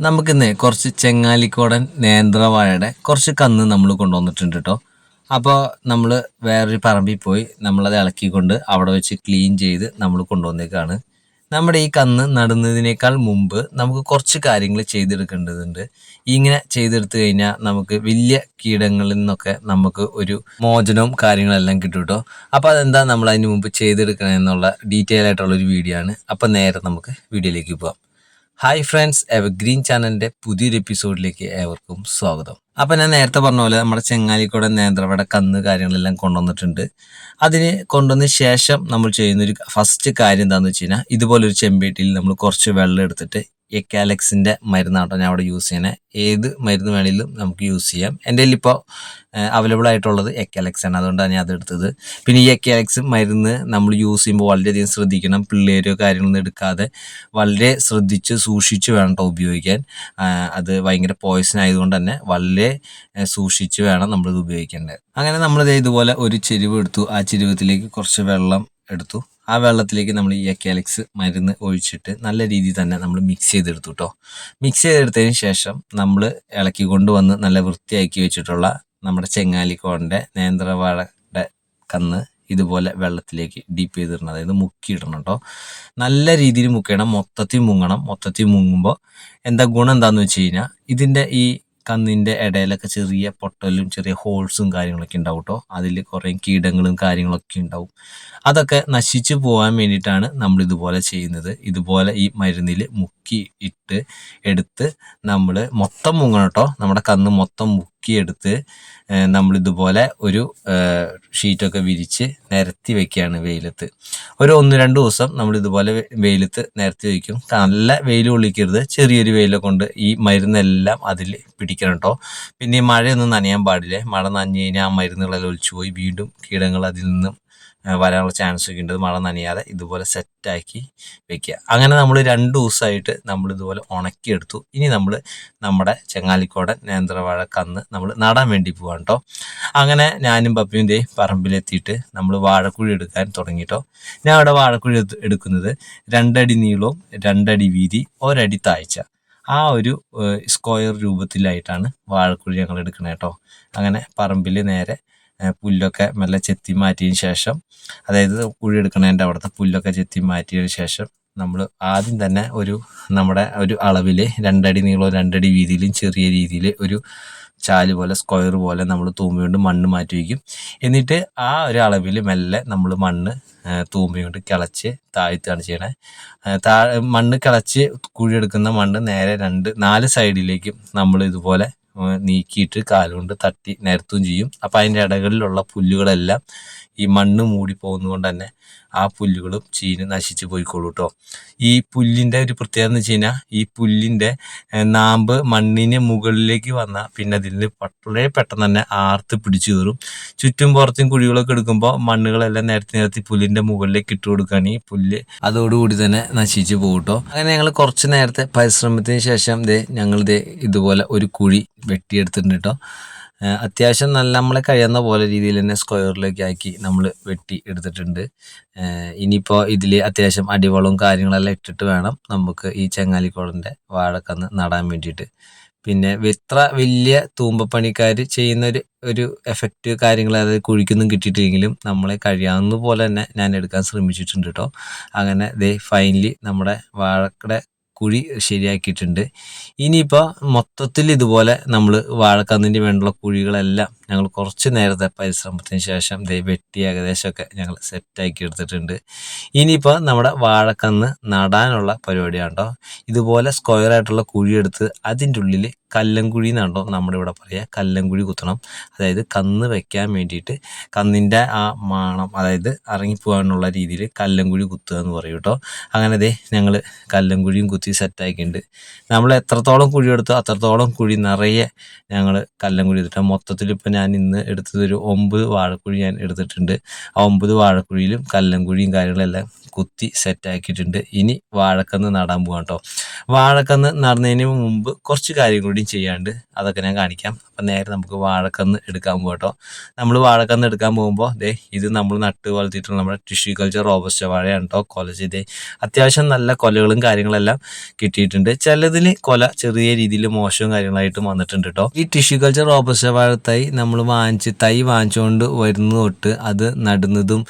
നമുക്കിന്ന് കുറച്ച് ചെങ്ങാലിക്കോടൻ നേന്ത്രവാഴയുടെ കുറച്ച് കന്ന് നമ്മൾ കൊണ്ടുവന്നിട്ടുണ്ട് കേട്ടോ അപ്പോൾ നമ്മൾ വേറൊരു പറമ്പിൽ പോയി നമ്മളത് ഇളക്കിക്കൊണ്ട് അവിടെ വെച്ച് ക്ലീൻ ചെയ്ത് നമ്മൾ കൊണ്ടുവന്നേക്കാണ്. നമ്മുടെ ഈ കന്ന് നടുന്നതിനേക്കാൾ മുമ്പ് നമുക്ക് കുറച്ച് കാര്യങ്ങൾ ചെയ്തെടുക്കേണ്ടതുണ്ട്. ഇങ്ങനെ ചെയ്തെടുത്തു കഴിഞ്ഞാൽ നമുക്ക് വലിയ കീടങ്ങളിൽ നിന്നൊക്കെ നമുക്ക് ഒരു മോചനവും കാര്യങ്ങളെല്ലാം കിട്ടും കേട്ടോ അപ്പോൾ അതെന്താ നമ്മൾ അതിന് മുമ്പ് ചെയ്തെടുക്കണമെന്നുള്ള ഡീറ്റെയിൽ ആയിട്ടുള്ള ഒരു വീഡിയോ ആണ്. അപ്പോൾ നേരെ നമുക്ക് വീഡിയോയിലേക്ക് പോകാം ഹായ് ഫ്രണ്ട്സ് എവർ ഗ്രീൻ ചാനലിന്റെ പുതിയൊരു എപ്പിസോഡിലേക്ക് ഏവർക്കും സ്വാഗതം. അപ്പൊ ഞാൻ നേരത്തെ പറഞ്ഞ പോലെ നമ്മുടെ ചെങ്ങാലിക്കൂടെ നേന്ത്രവട കന്ന് കാര്യങ്ങളെല്ലാം കൊണ്ടുവന്നിട്ടുണ്ട്. അതിന് കൊണ്ടുവന്ന ശേഷം നമ്മൾ ചെയ്യുന്ന ഒരു ഫസ്റ്റ് കാര്യം എന്താണെന്ന് വെച്ച് കഴിഞ്ഞാൽ ഇതുപോലൊരു ചെമ്പേട്ടിയിൽ നമ്മൾ കുറച്ച് വെള്ളം എടുത്തിട്ട് എക്കാലക്സിന്റെ മരുന്നാട്ടോ ഞാൻ അവിടെ യൂസ് ചെയ്യണേ. ഏത് മരുന്ന് വേണമെങ്കിലും നമുക്ക് യൂസ് ചെയ്യാം. എന്റെ ഇപ്പോൾ അവൈലബിൾ ആയിട്ടുള്ളത് എക്കാലക്സ് ആണ്. അതുകൊണ്ടാണ് ഞാൻ അതെടുത്തത് പിന്നെ ഈ എക്കാലക്സ് മരുന്ന് നമ്മൾ യൂസ് ചെയ്യുമ്പോൾ വളരെയധികം ശ്രദ്ധിക്കണം. പിള്ളേരോ കാര്യങ്ങളൊന്നും എടുക്കാതെ വളരെ ശ്രദ്ധിച്ച് സൂക്ഷിച്ച് വേണം കേട്ടോ ഉപയോഗിക്കാൻ. അത് ഭയങ്കര പോയ്സൺ ആയതുകൊണ്ട് തന്നെ വളരെ സൂക്ഷിച്ച് വേണം നമ്മളിത് ഉപയോഗിക്കേണ്ടത്. അങ്ങനെ നമ്മളിത് ഇതുപോലെ ഒരു ചെരുവ് എടുത്തു. ആ ചെരുവത്തിലേക്ക് കുറച്ച് വെള്ളം എടുത്തു. ആ വെള്ളത്തിലേക്ക് നമ്മൾ ഈ എക്കാലിക്സ് മരുന്ന് ഒഴിച്ചിട്ട് നല്ല രീതിയിൽ തന്നെ നമ്മൾ മിക്സ് ചെയ്തെടുത്തു കേട്ടോ മിക്സ് ചെയ്തെടുത്തതിന് ശേഷം നമ്മൾ ഇളക്കി കൊണ്ടുവന്ന് നല്ല വൃത്തിയാക്കി വെച്ചിട്ടുള്ള നമ്മുടെ ചെങ്ങാലിക്കോടിന്റെ നേന്ത്രവാഴയുടെ കന്ന് ഇതുപോലെ വെള്ളത്തിലേക്ക് ഡീപ്പ് ചെയ്തിടണം. അതായത് മുക്കിയിടണം കേട്ടോ നല്ല രീതിയിൽ മുക്കിയിടണം മൊത്തത്തിൽ മുങ്ങണം. മൊത്തത്തിൽ മുങ്ങുമ്പോൾ എന്താ ഗുണം എന്താണെന്ന് വെച്ച് കഴിഞ്ഞാൽ ഇതിന്റെ ഈ കന്നിന്റെ ഇടയിലൊക്കെ ചെറിയ പൊട്ടലും ചെറിയ ഹോൾസും കാര്യങ്ങളൊക്കെ ഉണ്ടാവും കേട്ടോ അതിൽ കുറേ കീടങ്ങളും കാര്യങ്ങളൊക്കെ ഉണ്ടാവും. അതൊക്കെ നശിച്ചു പോകാൻ വേണ്ടിയിട്ടാണ് നമ്മൾ ഇതുപോലെ ചെയ്യുന്നത്. ഇതുപോലെ ഈ മരുന്നിൽ മുക്കി ഇട്ട് എടുത്ത് നമ്മൾ മൊത്തം മുങ്ങണം കേട്ടോ നമ്മുടെ കന്ന് മൊത്തം മുക്കിയെടുത്ത് നമ്മളിതുപോലെ ഒരു ഷീറ്റൊക്കെ വിരിച്ച് നിരത്തി വെക്കുകയാണ് വെയിലത്ത്. ഒരു ഒന്ന് രണ്ട് ദിവസം നമ്മൾ ഇതുപോലെ വെയിലത്ത് നിരത്തി വയ്ക്കും. നല്ല വെയിൽ കൊള്ളിക്കരുത്. ചെറിയൊരു വെയിലെ കൊണ്ട് ഈ മരുന്നെല്ലാം അതിൽ പിടിക്കണം കേട്ടോ പിന്നെ ഈ മഴയൊന്നും നനയാൻ പാടില്ലേ. മഴ നനഞ്ഞു കഴിഞ്ഞാൽ ആ മരുന്നുകളെല്ലാം ഒലിച്ചു പോയി വീണ്ടും കീടങ്ങൾ അതിൽ നിന്നും വരാനുള്ള ചാൻസ് ഒക്കെ ഉണ്ട്. മഴ നനയാതെ ഇതുപോലെ സെറ്റാക്കി വെക്കുക. അങ്ങനെ നമ്മൾ രണ്ട് ദിവസമായിട്ട് നമ്മൾ ഇതുപോലെ ഉണക്കിയെടുത്തു. ഇനി നമ്മൾ നമ്മുടെ ചെങ്ങാലിക്കോടൻ നേന്ത്രവാഴ കന്ന് നമ്മൾ നടാൻ വേണ്ടി പോവാണ് കേട്ടോ അങ്ങനെ ഞാനും പപ്പിയും ദേ പറമ്പിലെത്തിയിട്ട് നമ്മൾ വാഴക്കുഴി എടുക്കാൻ തുടങ്ങിട്ടോ. ഞാൻ അവിടെ വാഴക്കുഴി എടുക്കുന്നത് രണ്ടടി നീളവും രണ്ടടി വീതി ഒരടി താഴ്ച. ആ ഒരു സ്ക്വയർ രൂപത്തിലായിട്ടാണ് വാഴക്കുഴി ഞങ്ങൾ എടുക്കണേ കേട്ടോ അങ്ങനെ പറമ്പിൽ നേരെ പുല്ലൊക്കെ മെല്ലെ ചെത്തി മാറ്റിയതിന് ശേഷം അതായത് കുഴി എടുക്കണതിന്റെ അവിടുത്തെ പുല്ലൊക്കെ ചെത്തി മാറ്റിയതിന് ശേഷം നമ്മൾ ആദ്യം തന്നെ ഒരു നമ്മുടെ ഒരു അളവിൽ രണ്ടടി നീളവും രണ്ടടി വീതിയിലും ചെറിയ രീതിയിൽ ഒരു ചാൽ പോലെ സ്ക്വയർ പോലെ നമ്മൾ തൂമ്പി കൊണ്ട് മണ്ണ് മാറ്റി വയ്ക്കും. എന്നിട്ട് ആ ഒരു അളവിൽ മെല്ലെ നമ്മൾ മണ്ണ് തൂമ്പി കൊണ്ട് കിളച്ച് താഴ്ത്തുകയാണ് ചെയ്യണേ. താഴെ മണ്ണ് കിളച്ച് കുഴിയെടുക്കുന്ന മണ്ണ് നേരെ രണ്ട് നാല് സൈഡിലേക്കും നമ്മൾ ഇതുപോലെ നീക്കിയിട്ട് കാലുകൊണ്ട് തട്ടി നിരത്തുകയും ചെയ്യും. അപ്പം അതിന്റെ ഇടകളിലുള്ള പുല്ലുകളെല്ലാം ഈ മണ്ണ് മൂടി പോകുന്നതുകൊണ്ട് തന്നെ ആ പുല്ലുകളും ചീന് നശിച്ചു പോയിക്കോളൂ കേട്ടോ ഈ പുല്ലിന്റെ ഒരു പ്രത്യേകത എന്ന് വെച്ച് കഴിഞ്ഞാൽ ഈ പുല്ലിന്റെ നാമ്പ് മണ്ണിന് മുകളിലേക്ക് വന്നാൽ പിന്നെ അതിൽ വളരെ പെട്ടെന്ന് തന്നെ ആർത്ത് പിടിച്ചു കയറും. ചുറ്റും പുറത്തും കുഴികളൊക്കെ എടുക്കുമ്പോൾ മണ്ണുകളെല്ലാം നിരത്തി നിരത്തി പുല്ലിന്റെ മുകളിലേക്ക് ഇട്ട് കൊടുക്കുകയാണെങ്കിൽ പുല്ല്. അതോടുകൂടി തന്നെ നശിച്ചു പോകും കേട്ടോ അങ്ങനെ ഞങ്ങൾ കുറച്ച് നേരത്തെ പരിശ്രമത്തിന് ശേഷം ദേ ഞങ്ങൾ ദേ ഇതുപോലെ ഒരു കുഴി വെട്ടിയെടുത്തിട്ടുണ്ട് കേട്ടോ അത്യാവശ്യം നല്ല നമ്മളെ കഴിയുന്ന പോലെ രീതിയിൽ തന്നെ സ്ക്വയറിലേക്ക് ആക്കി നമ്മൾ വെട്ടി എടുത്തിട്ടുണ്ട്. ഇനിയിപ്പോൾ ഇതിൽ അത്യാവശ്യം അടിവളവും കാര്യങ്ങളെല്ലാം ഇട്ടിട്ട് വേണം നമുക്ക് ഈ ചെങ്ങാലിക്കുളന്റെ വാഴക്കന്ന് നടാൻ വേണ്ടിയിട്ട്. പിന്നെ ഇത്ര വലിയ തൂമ്പപ്പണിക്കാർ ചെയ്യുന്ന ഒരു ഒരു എഫക്റ്റ് കാര്യങ്ങൾ അതായത് കുഴിക്കൊന്നും കിട്ടിയിട്ടില്ലെങ്കിലും നമ്മളെ കഴിയാവുന്ന പോലെ തന്നെ ഞാൻ എടുക്കാൻ ശ്രമിച്ചിട്ടുണ്ട് കേട്ടോ അങ്ങനെ ദേ ഫൈനലി നമ്മുടെ വാഴക്കടെ കുഴി ശരിയാക്കിയിട്ടുണ്ട്. ഇനിയിപ്പോൾ മൊത്തത്തിൽ ഇതുപോലെ നമ്മൾ വാഴക്കന്നിന്റെ വേണ്ടുള്ള കുഴികളെല്ലാം ഞങ്ങൾ കുറച്ച് നേരത്തെ പരിശ്രമത്തിന് ശേഷം ദേ വെട്ടി ഏകദേശമൊക്കെ ഞങ്ങൾ സെറ്റാക്കി എടുത്തിട്ടുണ്ട്. ഇനിയിപ്പോൾ നമ്മുടെ വാഴക്കന്ന് നടാനുള്ള പരിപാടിയാണ് കേട്ടോ ഇതുപോലെ സ്ക്വയർ ആയിട്ടുള്ള കുഴി എടുത്ത് അതിന്റെ ഉള്ളിൽ കല്ലംകുഴി എന്നാണോ നമ്മുടെ ഇവിടെ പറയുക. കല്ലംകുഴി കുത്തണം. അതായത് കന്ന് വെക്കാൻ വേണ്ടിയിട്ട് കന്നിന്റെ ആ മാണം അതായത് ഇറങ്ങിപ്പോകാനുള്ള രീതിയിൽ കല്ലംകുഴി കുത്തുക എന്ന് പറയും കേട്ടോ. അങ്ങനെ ദേ ഞങ്ങൾ കല്ലംകുഴിയും കുത്തി സെറ്റാക്കിയിട്ടുണ്ട് നമ്മൾ എത്രത്തോളം കുഴി എടുത്തോ അത്രത്തോളം കുഴി നിറയെ ഞങ്ങൾ കല്ലംകുഴി എടുത്തിട്ട് മൊത്തത്തിൽ ഇപ്പം ഞാൻ ഇന്ന് എടുത്തത് ഒരു ഒമ്പത് വാഴക്കുഴി ഞാൻ എടുത്തിട്ടുണ്ട്. ആ ഒമ്പത് വാഴക്കുഴിയിലും കല്ലൻകുഴിയും കാര്യങ്ങളെല്ലാം കുത്തി സെറ്റാക്കിയിട്ടുണ്ട്. ഇനി വാഴക്കന്ന് നടാൻ പോകാം കേട്ടോ. വാഴക്കന്ന് നടന്നതിന് മുമ്പ് കുറച്ച് കാര്യം കൂടി ചെയ്യാണ്ട് അതൊക്കെ ഞാൻ കാണിക്കാം. അപ്പം നേരെ നമുക്ക് വാഴക്കന്ന് എടുക്കാൻ പോകാം കേട്ടോ. നമ്മൾ വാഴക്കന്ന് എടുക്കാൻ പോകുമ്പോൾ ദേ ഇത് നമ്മൾ നട്ട് വളർത്തിയിട്ടുള്ള നമ്മുടെ ടിഷ്യൂ കൾച്ചർ റോബസ്റ്റ വാഴയാണ് കേട്ടോ കൊല ചെയ്ത് അത്യാവശ്യം നല്ല കൊലകളും കാര്യങ്ങളെല്ലാം കിട്ടിയിട്ടുണ്ട്. ചിലതിൽ കൊല ചെറിയ രീതിയിൽ മോശവും കാര്യങ്ങളായിട്ടും വന്നിട്ടുണ്ട് കേട്ടോ. ഈ ടിഷ്യൂ കൾച്ചർ റോബസ്റ്റ വാഴ തൈ നമ്മൾ വാങ്ങിച്ച് തൈ വാങ്ങിച്ചുകൊണ്ട് വരുന്നതൊട്ട് അത് നടുന്നതും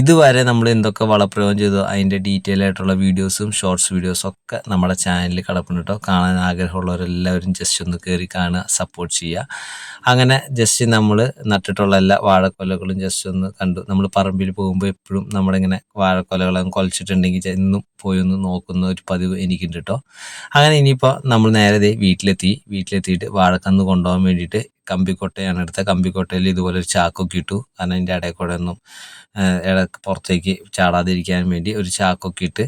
ഇതുവരെ നമ്മൾ എന്തൊക്കെ വളപ്രയോഗം ചെയ്തോ അതിന്റെ ഡീറ്റെയിൽ ആയിട്ടുള്ള വീഡിയോസും ഷോർട്സ് വീഡിയോസും ഒക്കെ നമ്മുടെ ചാനലിൽ കിടപ്പുണ്ട് കേട്ടോ കാണാൻ ആഗ്രഹമുള്ളവരെല്ലാവരും ജസ്റ്റ് ഒന്ന് കയറി കാണുക സപ്പോർട്ട് ചെയ്യുക. അങ്ങനെ ജസ്റ്റ് നമ്മൾ നട്ടിട്ടുള്ള എല്ലാ വാഴക്കൊലകളും ജസ്റ്റ് ഒന്ന് കണ്ടു. നമ്മൾ പറമ്പിൽ പോകുമ്പോൾ എപ്പോഴും നമ്മളിങ്ങനെ വാഴക്കൊലകളും കുലച്ചിട്ടുണ്ടെങ്കിൽ എന്നും പോയി ഒന്ന് നോക്കുന്ന ഒരു പതിവ് എനിക്കുണ്ട് കേട്ടോ അങ്ങനെ ഇനിയിപ്പോൾ നമ്മൾ നേരെ വീട്ടിലെത്തി. വീട്ടിലെത്തിയിട്ട് വാഴക്കന്ന് കൊണ്ടുപോകാൻ വേണ്ടിയിട്ട് കമ്പിക്കൊട്ടയാണ് എടുത്ത. കമ്പിക്കൊട്ടയിൽ ഇതുപോലെ ഒരു ചാക്കൊക്കെ ഇട്ടു. കാരണം അതിന്റെ ഇടയിൽ കൂടെ ഒന്നും പുറത്തേക്ക് ചാടാതിരിക്കാൻ വേണ്ടി ഒരു ചാക്കൊക്കെ ഇട്ട്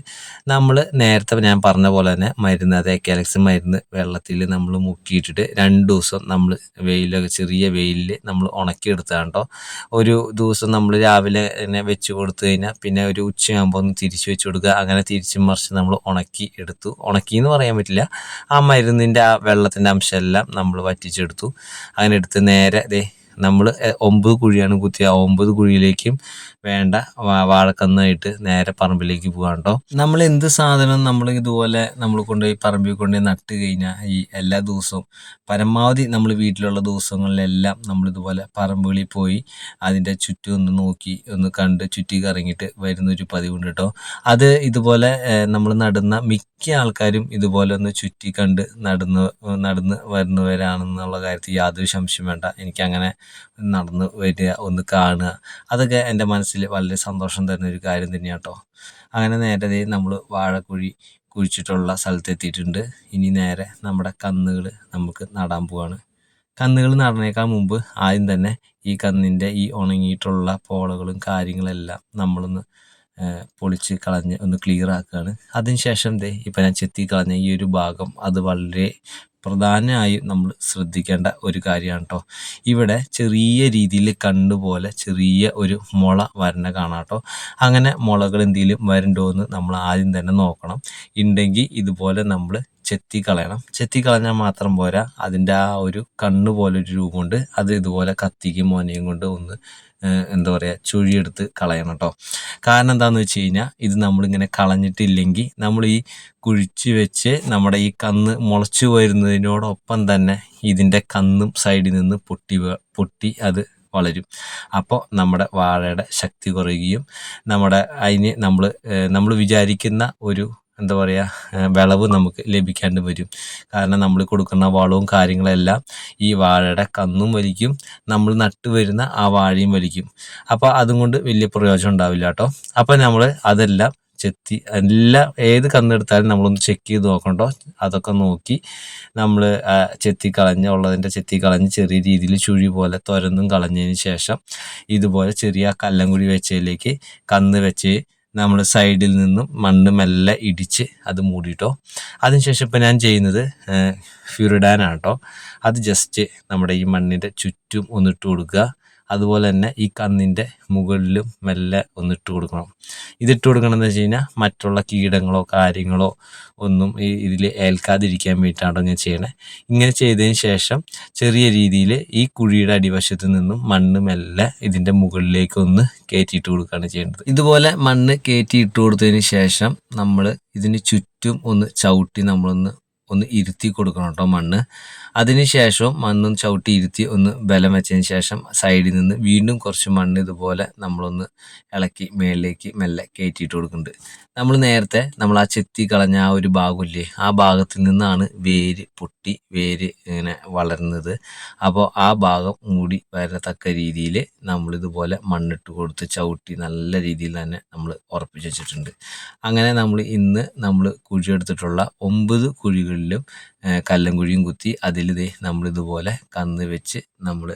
നമ്മൾ നേരത്തെ ഞാൻ പറഞ്ഞ പോലെ തന്നെ മരുന്ന് അതായത് കാലക്സിൻ മരുന്ന് വെള്ളത്തിൽ നമ്മൾ മുക്കിയിട്ടിട്ട് രണ്ട് ദിവസം നമ്മൾ വെയിലൊക്കെ ചെറിയ വെയിലിൽ നമ്മൾ ഉണക്കിയെടുത്താണ് കേട്ടോ ഒരു ദിവസം നമ്മൾ രാവിലെ തന്നെ വെച്ച് കൊടുത്തു കഴിഞ്ഞാൽ പിന്നെ ഒരു ഉച്ചയാകുമ്പോൾ ഒന്ന് തിരിച്ച് വെച്ച് കൊടുക്കുക. അങ്ങനെ തിരിച്ചും മറിച്ച് നമ്മൾ ഉണക്കി എടുത്തു. ഉണക്കി എന്ന് പറയാൻ പറ്റില്ല. ആ മരുന്നിന്റെ ആ വെള്ളത്തിന്റെ അംശമെല്ലാം നമ്മൾ വറ്റിച്ചെടുത്തു. അങ്ങനെ എടുത്ത് നേരെ ദേ നമ്മൾ ഒമ്പത് കുഴിയാണ് കുത്തിയ. ആ ഒമ്പത് കുഴിയിലേക്കും വേണ്ട വാഴക്കന്നായിട്ട് നേരെ പറമ്പിലേക്ക് പോകാണ്ടോ നമ്മൾ എന്ത് സാധനം നമ്മൾ ഇതുപോലെ നമ്മൾ കൊണ്ടുപോയി പറമ്പിൽ കൊണ്ടുപോയി നട്ട് കഴിഞ്ഞാൽ ഈ എല്ലാ ദിവസവും പരമാവധി നമ്മൾ വീട്ടിലുള്ള ദിവസങ്ങളിലെല്ലാം നമ്മൾ ഇതുപോലെ പറമ്പുകളിൽ പോയി അതിന്റെ ചുറ്റും ഒന്ന് നോക്കി ഒന്ന് കണ്ട് ചുറ്റി കറങ്ങിയിട്ട് വരുന്നൊരു പതിവുണ്ട് കേട്ടോ അത് ഇതുപോലെ നമ്മൾ നടന്ന മിക്ക ആൾക്കാരും ഇതുപോലെ ഒന്ന് ചുറ്റി കണ്ട് നടന്ന് നടന്ന് വരുന്നവരാണെന്നുള്ള കാര്യത്തിൽ യാതൊരു സംശയം വേണ്ട. എനിക്കങ്ങനെ നടന്ന് വരിക ഒന്ന് കാണുക. അതൊക്കെ എന്റെ മനസ്സിൽ വളരെ സന്തോഷം തരുന്ന ഒരു കാര്യം തന്നെയാണ് കേട്ടോ അങ്ങനെ നേരെ നമ്മൾ വാഴക്കുഴി കുഴിച്ചിട്ടുള്ള സ്ഥലത്തെത്തിയിട്ടുണ്ട്. ഇനി നേരെ നമ്മുടെ കന്നുകൾ നമുക്ക് നടാൻ പോവാണ്. കന്നുകൾ നടന്നേക്കാൾ മുമ്പ് ആദ്യം തന്നെ ഈ കന്നിന്റെ ഈ ഉണങ്ങിയിട്ടുള്ള പോളകളും കാര്യങ്ങളെല്ലാം നമ്മളൊന്ന് പൊളിച്ച് കളഞ്ഞ് ഒന്ന് ക്ലിയർ ആക്കുകയാണ്. അതിനുശേഷം ദേ ഇപ്പം ഞാൻ ചെത്തി കളഞ്ഞ ഈ ഒരു ഭാഗം അത് വളരെ പ്രധാനമായും നമ്മൾ ശ്രദ്ധിക്കേണ്ട ഒരു കാര്യമാണ് കേട്ടോ ഇവിടെ ചെറിയ രീതിയിൽ കണ്ടുപോലെ ചെറിയ ഒരു മുള വരണ കാണാം കേട്ടോ അങ്ങനെ മുളകൾ എന്തെങ്കിലും വരണ്ടോ എന്ന് നമ്മൾ ആദ്യം തന്നെ നോക്കണം. ഉണ്ടെങ്കിൽ ഇതുപോലെ നമ്മൾ ചെത്തി കളയണം. ചെത്തി കളഞ്ഞാൽ മാത്രം പോരാ. അതിന്റെ ആ ഒരു കണ്ണ് പോലെ ഒരു രൂപമുണ്ട്. അത് ഇതുപോലെ കത്തിക്കും മോനയും കൊണ്ട് ഒന്ന് എന്താ പറയുക ചുഴിയെടുത്ത് കളയണം കേട്ടോ കാരണം എന്താണെന്ന് വെച്ച് കഴിഞ്ഞാൽ ഇത് നമ്മളിങ്ങനെ കളഞ്ഞിട്ടില്ലെങ്കിൽ നമ്മൾ ഈ കുഴിച്ച് വെച്ച് നമ്മുടെ ഈ കന്ന് മുളച്ചു വരുന്നതിനോടൊപ്പം തന്നെ ഇതിന്റെ കന്നും സൈഡിൽ നിന്ന് പൊട്ടി പൊട്ടി അത് വളരും. അപ്പോൾ നമ്മുടെ വാഴയുടെ ശക്തി കുറയുകയും നമ്മുടെ അതിന് നമ്മൾ നമ്മൾ വിചാരിക്കുന്ന ഒരു എന്താ പറയുക വിളവ് നമുക്ക് ലഭിക്കാണ്ട് വരും. കാരണം നമ്മൾ കൊടുക്കുന്ന വളവും കാര്യങ്ങളെല്ലാം ഈ വാഴയുടെ കന്നും വലിക്കും നമ്മൾ നട്ടു വരുന്ന ആ വാഴയും വലിക്കും. അപ്പോൾ അതും കൊണ്ട് വലിയ പ്രയോജനം ഉണ്ടാവില്ല കേട്ടോ അപ്പോൾ നമ്മൾ അതെല്ലാം ചെത്തി എല്ലാം ഏത് കന്നെടുത്താലും നമ്മളൊന്ന് ചെക്ക് ചെയ്ത് നോക്കണ്ടോ? അതൊക്കെ നോക്കി നമ്മൾ ചെത്തി കളഞ്ഞ ഉള്ളതിന്റെ ചെത്തി കളഞ്ഞ് ചെറിയ രീതിയിൽ ചുഴി പോലെ തുരന്നും കളഞ്ഞതിന് ശേഷം ഇതുപോലെ ചെറിയ കല്ലം കുഴി വെച്ചതിലേക്ക് കന്ന് വെച്ച് നമ്മൾ സൈഡിൽ നിന്നും മണ്ണ് മെല്ലെ ഇടിച്ച് അത് മൂടിയിട്ടോ. അതിനുശേഷം ഇപ്പം ഞാൻ ചെയ്യുന്നത് ഫ്യൂരിഡാനാണ് അത് ജസ്റ്റ് നമ്മുടെ ഈ മണ്ണിന്റെ ചുറ്റും ഒന്നിട്ട് കൊടുക്കുക. അതുപോലെ തന്നെ ഈ കന്നിന്റെ മുകളിലും മെല്ലെ ഒന്നിട്ട് കൊടുക്കണം. ഇതിട്ട് കൊടുക്കണം എന്ന് വെച്ച് കഴിഞ്ഞാൽ മറ്റുള്ള കീടങ്ങളോ കാര്യങ്ങളോ ഒന്നും ഈ ഇതിൽ ഏൽക്കാതിരിക്കാൻ വേണ്ടിയിട്ടാണ് ഞാൻ ചെയ്യണേ. ഇങ്ങനെ ചെയ്തതിന് ശേഷം ചെറിയ രീതിയിൽ ഈ കുഴിയുടെ അടിവശത്ത് നിന്നും മണ്ണ് മെല്ലെ ഇതിന്റെ മുകളിലേക്ക് ഒന്ന് കയറ്റിയിട്ട് കൊടുക്കുകയാണ് ചെയ്യേണ്ടത്. ഇതുപോലെ മണ്ണ് കയറ്റിയിട്ട് കൊടുത്തതിന് ശേഷം നമ്മൾ ഇതിന് ചുറ്റും ഒന്ന് ചവിട്ടി നമ്മളൊന്ന് ഒന്ന് ഇരുത്തി കൊടുക്കണം കേട്ടോ മണ്ണ്. അതിനുശേഷം മണ്ണും ചവിട്ടി ഇരുത്തി ഒന്ന് ബലം വെച്ചതിന് ശേഷം സൈഡിൽ നിന്ന് വീണ്ടും കുറച്ച് മണ്ണ് ഇതുപോലെ നമ്മളൊന്ന് ഇളക്കി മേളിലേക്ക് മെല്ലെ കയറ്റിയിട്ട് കൊടുക്കുന്നുണ്ട്. നമ്മൾ നേരത്തെ നമ്മൾ ആ ചെത്തി കളഞ്ഞ ആ ഒരു ഭാഗമില്ലേ ആ ഭാഗത്തിൽ നിന്നാണ് വേര് പൊട്ടി വേര് ഇങ്ങനെ വളരുന്നത് അപ്പോൾ ആ ഭാഗം മൂടി വരത്തക്ക രീതിയിൽ നമ്മളിതുപോലെ മണ്ണിട്ട് കൊടുത്ത് ചവിട്ടി നല്ല രീതിയിൽ തന്നെ നമ്മൾ ഉറപ്പിച്ച് വെച്ചിട്ടുണ്ട്. അങ്ങനെ നമ്മൾ ഇന്ന് നമ്മൾ കുഴിയെടുത്തിട്ടുള്ള ഒമ്പത് കുഴികളിലും ഏഹ്, കല്ലും കുഴിയും കുത്തി അതിൽ ദേ നമ്മളിതുപോലെ കന്ന് വെച്ച് നമ്മൾ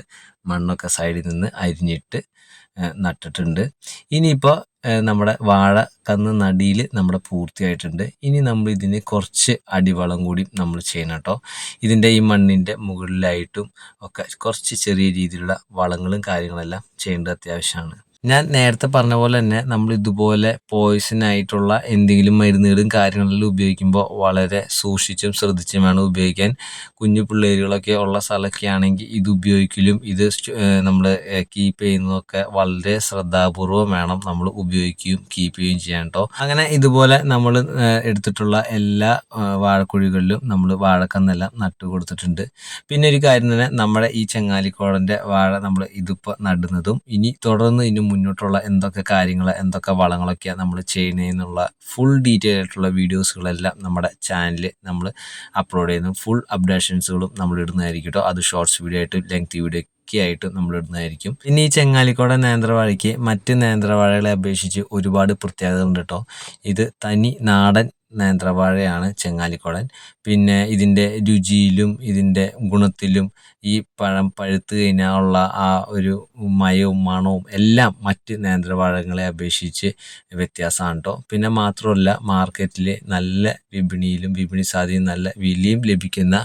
മണ്ണൊക്കെ സൈഡിൽ നിന്ന് അരിഞ്ഞിട്ട് നട്ടിട്ടുണ്ട്. ഇനിയിപ്പോൾ നമ്മുടെ വാഴ കന്ന് നടിയിൽ നമ്മുടെ പൂർത്തിയായിട്ടുണ്ട്. ഇനി നമ്മൾ ഇതിന് കുറച്ച് അടിവളം കൂടി നമ്മൾ ചെയ്യണം കേട്ടോ. ഇതിന്റെ ഈ മണ്ണിന്റെ മുകളിലായിട്ടും ഒക്കെ കുറച്ച് ചെറിയ രീതിയിലുള്ള വളങ്ങളും കാര്യങ്ങളെല്ലാം ചെയ്യേണ്ടത് അത്യാവശ്യമാണ്. ഞാൻ നേരത്തെ പറഞ്ഞ പോലെ തന്നെ നമ്മൾ ഇതുപോലെ പോയിസൺ ആയിട്ടുള്ള എന്തെങ്കിലും മരുന്നുകളും കാര്യങ്ങളെല്ലാം ഉപയോഗിക്കുമ്പോൾ വളരെ സൂക്ഷിച്ചും ശ്രദ്ധിച്ചും വേണം ഉപയോഗിക്കാൻ. കുഞ്ഞു പിള്ളേരുകളൊക്കെ ഉള്ള സ്ഥലമൊക്കെ ആണെങ്കിൽ ഇത് ഉപയോഗിക്കലും ഇത് നമ്മൾ കീപ്പ് ചെയ്യുന്നതൊക്കെ വളരെ ശ്രദ്ധാപൂർവം വേണം നമ്മൾ ഉപയോഗിക്കുകയും കീപ്പ് ചെയ്യുകയും ചെയ്യാൻ കേട്ടോ അങ്ങനെ ഇതുപോലെ നമ്മൾ എടുത്തിട്ടുള്ള എല്ലാ വാഴക്കുഴികളിലും നമ്മൾ വാഴക്കന്നെല്ലാം നട്ടു കൊടുത്തിട്ടുണ്ട്. പിന്നെ ഒരു കാര്യം തന്നെ നമ്മുടെ ഈ ചെങ്ങാലിക്കോടന്റെ വാഴ നമ്മൾ ഇതിപ്പോൾ നടുന്നതും ഇനി തുടർന്ന് ഇനി മുന്നോട്ടുള്ള എന്തൊക്കെ കാര്യങ്ങൾ എന്തൊക്കെ വളങ്ങളൊക്കെയാണ് നമ്മൾ ചെയ്യുന്നതെന്നുള്ള ഫുൾ ഡീറ്റെയിൽ ആയിട്ടുള്ള വീഡിയോസുകളെല്ലാം നമ്മുടെ ചാനലിൽ നമ്മൾ അപ്ലോഡ് ചെയ്യുന്നു. ഫുൾ അപ്ഡേഷൻസുകളും നമ്മൾ ഇടുന്നതായിരിക്കും കേട്ടോ അത് ഷോർട്സ് വീഡിയോ ആയിട്ട് ലെങ്ത് വീഡിയോ ഒക്കെ ആയിട്ട് നമ്മൾ ഇടുന്നതായിരിക്കും. പിന്നെ ഈ ചെങ്ങാലിക്കോട നേന്ത്രവാഴയ്ക്ക് മറ്റ് നേന്ത്രവാഴകളെ അപേക്ഷിച്ച് ഒരുപാട് പ്രത്യേകതകളുണ്ട് കേട്ടോ ഇത് തനി നാടൻ നേന്ത്രവാഴയാണ് ചെങ്ങാലിക്കുളൻ പിന്നെ ഇതിന്റെ രുചിയിലും ഇതിന്റെ ഗുണത്തിലും ഈ പഴം പഴുത്ത് കഴിഞ്ഞാൽ ഉള്ള ആ ഒരു മയവും മണവും എല്ലാം മറ്റ് നേന്ത്രവാഴകളെ അപേക്ഷിച്ച് വ്യത്യാസമാണ് കേട്ടോ പിന്നെ മാത്രമല്ല മാർക്കറ്റിൽ നല്ല വിപണിയിലും വിപണി സാധ്യതയും നല്ല വിലയും ലഭിക്കുന്ന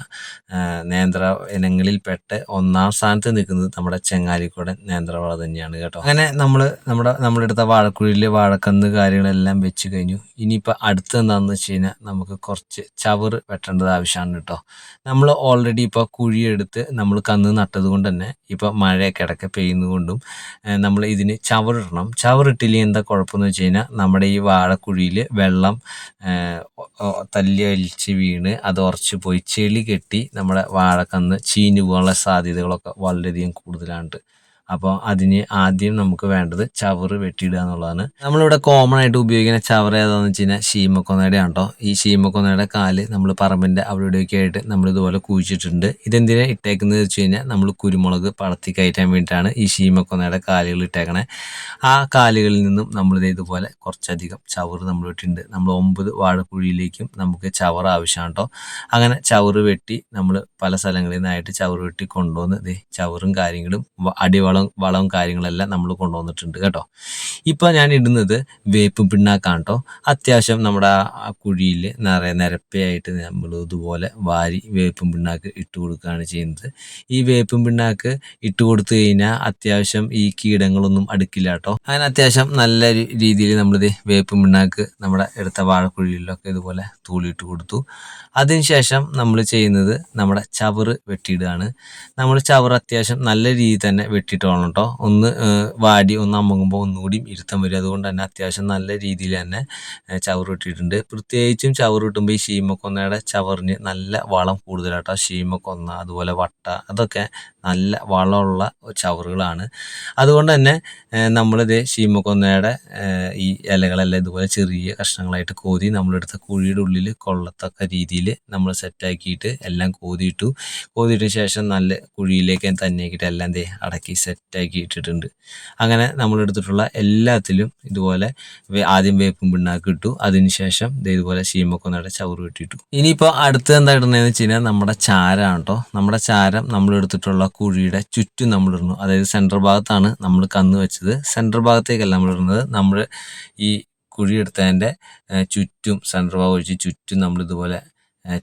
നേന്ത്ര ഇനങ്ങളിൽപ്പെട്ട് ഒന്നാം സ്ഥാനത്ത് നിൽക്കുന്നത് നമ്മുടെ ചെങ്ങാലിക്കുടൻ നേന്ത്രവാഴ തന്നെയാണ് കേട്ടോ. അങ്ങനെ നമ്മൾ നമ്മുടെ നമ്മുടെ അടുത്ത വാഴക്കുഴിയിൽ വാഴക്കന്ന് കാര്യങ്ങളെല്ലാം വെച്ച് കഴിഞ്ഞു. ഇനിയിപ്പോൾ അടുത്ത് എന്താണെന്ന് വെച്ച് കഴിഞ്ഞാൽ നമുക്ക് കുറച്ച് ചവറ് വെട്ടേണ്ടത് ആവശ്യമാണ് കേട്ടോ നമ്മൾ ഓൾറെഡി ഇപ്പോൾ കുഴിയെടുത്ത് നമ്മൾ കന്ന് നട്ടത് കൊണ്ട് തന്നെ ഇപ്പോൾ മഴയൊക്കെ ഇടയ്ക്ക് പെയ്യുന്നതുകൊണ്ടും നമ്മൾ ഇതിന് ചവറിടണം ചവറിട്ടില്ലെങ്കിൽ എന്താ കുഴപ്പമെന്ന് വെച്ച് കഴിഞ്ഞാൽ നമ്മുടെ ഈ വാഴക്കുഴിയിൽ വെള്ളം തല്ലി അലിച്ച് വീണ് അത് ഉറച്ച് പോയി ചെളി കെട്ടി നമ്മുടെ വാഴക്കന്ന് ചീഞ്ഞു പോകാനുള്ള സാധ്യതകളൊക്കെ വളരെയധികം കൂടുതലാണ് അപ്പോൾ അതിന് ആദ്യം നമുക്ക് വേണ്ടത് ചവറ് വെട്ടിയിടുക എന്നുള്ളതാണ്. നമ്മളിവിടെ കോമൺ ആയിട്ട് ഉപയോഗിക്കുന്ന ചവർ ഏതാണെന്ന് വെച്ച് കഴിഞ്ഞാൽ ശീമക്കൊന്നയുടെ ഈ ശീമക്കൊന്നയുടെ കാൽ നമ്മൾ പറമ്പിന്റെ അവിടെ ഇവിടെയൊക്കെ ആയിട്ട് നമ്മൾ ഇതുപോലെ കുഴിച്ചിട്ടുണ്ട് ഇതെന്തിനാണ് ഇട്ടേക്കുന്നത് വെച്ച് കഴിഞ്ഞാൽ നമ്മൾ കുരുമുളക് പടത്തി കയറ്റാൻ വേണ്ടിയിട്ടാണ് ഈ ശീമക്കൊന്നയുടെ കാലുകൾ ഇട്ടേക്കണേ. ആ കാലുകളിൽ നിന്നും നമ്മൾ ഇതുപോലെ കുറച്ചധികം ചവറ് നമ്മൾ ഇട്ടിട്ടുണ്ട്. നമ്മൾ ഒമ്പത് വാഴക്കുഴിയിലേക്കും നമുക്ക് ചവർ ആവശ്യമാണ് കേട്ടോ അങ്ങനെ ചവറ് വെട്ടി നമ്മൾ പല സ്ഥലങ്ങളിൽ നിന്നായിട്ട് ചവറ് വെട്ടി കൊണ്ടുവന്ന് ചവറും കാര്യങ്ങളും അടിവളം വളവും കാര്യങ്ങളെല്ലാം നമ്മൾ കൊണ്ടുവന്നിട്ടുണ്ട് കേട്ടോ. ഇപ്പോൾ ഞാൻ ഇടുന്നത് വേപ്പ് പിണ്ണാക്കാണ് കേട്ടോ. അത്യാവശ്യം നമ്മുടെ ആ കുഴിയിൽ നിറയെ നിരപ്പയായിട്ട് നമ്മൾ ഇതുപോലെ വാരി വേപ്പും പിണ്ണാക്ക് ഇട്ട് കൊടുക്കുകയാണ് ചെയ്യുന്നത്. ഈ വേപ്പും പിണ്ണാക്ക് ഇട്ട് കൊടുത്തു കഴിഞ്ഞാൽ അത്യാവശ്യം ഈ കീടങ്ങളൊന്നും അടുക്കില്ല കേട്ടോ. അങ്ങനെ അത്യാവശ്യം നല്ല രീതിയിൽ നമ്മളിത് വേപ്പും പിണ്ണാക്ക് നമ്മുടെ എടുത്ത വാഴക്കുഴിയിലൊക്കെ ഇതുപോലെ തൂളിയിട്ട് കൊടുത്തു. അതിനുശേഷം നമ്മൾ ചെയ്യുന്നത് നമ്മുടെ ചവറ് വെട്ടിയിടുകയാണ്. നമ്മൾ ചവറ് അത്യാവശ്യം നല്ല രീതിയിൽ തന്നെ വെട്ടിയിട്ട് വേണം കേട്ടോ ഒന്ന് വാടി ഒന്ന് അമ്മങ്ങുമ്പോൾ ഒന്നുകൂടി ഇരുത്തം വരും. അതുകൊണ്ട് തന്നെ അത്യാവശ്യം നല്ല രീതിയിൽ തന്നെ ചവറ് ഇട്ടിട്ടുണ്ട്. പ്രത്യേകിച്ചും ചവറ് കിട്ടുമ്പോൾ ഈ ശീമക്കൊന്നയുടെ ചവറിന് നല്ല വളം കൂടുതലാട്ടോ. ഷീമക്കൊന്ന അതുപോലെ വട്ട അതൊക്കെ നല്ല വളമുള്ള ചവറുകളാണ്. അതുകൊണ്ട് തന്നെ നമ്മളിത് ശീമക്കൊന്നയുടെ ഈ ഇലകളെല്ലാം ഇതുപോലെ ചെറിയ കഷ്ണങ്ങളായിട്ട് കോതി നമ്മളെടുത്ത കുഴിയുടെ ഉള്ളിൽ കൊള്ളത്തക്ക രീതിയിൽ നമ്മൾ സെറ്റാക്കിയിട്ട് എല്ലാം കോതിയിട്ടു. കോതിയിട്ട ശേഷം നല്ല കുഴിയിലേക്ക് തന്നെയാക്കിയിട്ട് എല്ലാം ദേ അടക്കി സെറ്റാക്കി ഇട്ടിട്ടുണ്ട് അങ്ങനെ നമ്മൾ എടുത്തിട്ടുള്ള എല്ലാത്തിലും ഇതുപോലെ ആദ്യം വേപ്പും പിണ്ണാക്ക് ഇട്ടു. അതിനുശേഷം ഇതുപോലെ നട ചവറ് കിട്ടിയിട്ടു ഇനിയിപ്പോൾ അടുത്ത് എന്താ ഇടുന്നതെന്ന് വെച്ച് കഴിഞ്ഞാൽ നമ്മുടെ ചാരമാണ് കേട്ടോ നമ്മുടെ ചാരം നമ്മൾ എടുത്തിട്ടുള്ള കുഴിയുടെ ചുറ്റും നമ്മൾ ഇടുന്നു അതായത് സെന്റർ ഭാഗത്താണ് നമ്മൾ കന്ന് വെച്ചത്. സെന്റർ ഭാഗത്തേക്കല്ല നമ്മൾ ഇടുന്നത് നമ്മൾ ഈ കുഴിയെടുത്തതിന്റെ ചുറ്റും സെന്റർ ഭാഗം ഒഴിച്ച് ചുറ്റും നമ്മളിതുപോലെ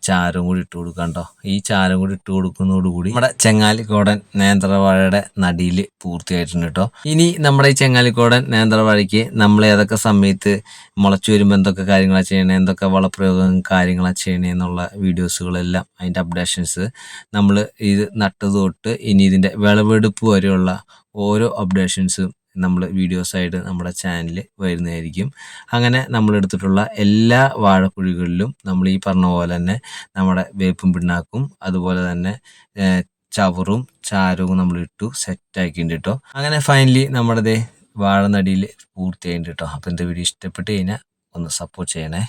ചാരം കൂടി ഇട്ട് കൊടുക്കാം കേട്ടോ. ഈ ചാരം കൂടി ഇട്ട് കൊടുക്കുന്നതോടുകൂടി നമ്മുടെ ചെങ്ങാലിക്കോടൻ നേന്ത്രവാഴയുടെ നടിയിൽ പൂർത്തിയായിട്ടുണ്ട് കേട്ടോ. ഇനി നമ്മുടെ ഈ ചെങ്ങാലിക്കോടൻ നേന്ത്രവാഴയ്ക്ക് നമ്മൾ ഏതൊക്കെ സമയത്ത് മുളച്ചു വരുമ്പോൾ എന്തൊക്കെ കാര്യങ്ങളാണ് ചെയ്യണേ എന്തൊക്കെ വളപ്രയോഗം കാര്യങ്ങളാണ് ചെയ്യണേ എന്നുള്ള വീഡിയോസുകളെല്ലാം അതിന്റെ അപ്ഡേഷൻസ് നമ്മൾ ഇത് നട്ടത് തൊട്ട് ഇനി ഇതിന്റെ വിളവെടുപ്പ് വരെയുള്ള ഓരോ അപ്ഡേഷൻസും നമ്മൾ വീഡിയോസായിട്ട് നമ്മുടെ ചാനലിൽ വരുന്നതായിരിക്കും. അങ്ങനെ നമ്മൾ എടുത്തിട്ടുള്ള എല്ലാ വാഴക്കുഴികളിലും നമ്മൾ ഈ പറഞ്ഞ പോലെ തന്നെ നമ്മുടെ വേപ്പും പിണ്ണാക്കും അതുപോലെ തന്നെ ചവറും ചാരവും നമ്മൾ ഇട്ടു സെറ്റാക്കിയിട്ടുണ്ട് കേട്ടോ അങ്ങനെ ഫൈനലി നമ്മുടെ വാഴനടിയിൽ പൂർത്തിയായിട്ടുണ്ട് കേട്ടോ അപ്പോൾ എന്റെ വീഡിയോ ഇഷ്ടപ്പെട്ട് കഴിഞ്ഞാൽ ഒന്ന് സപ്പോർട്ട് ചെയ്യണേ.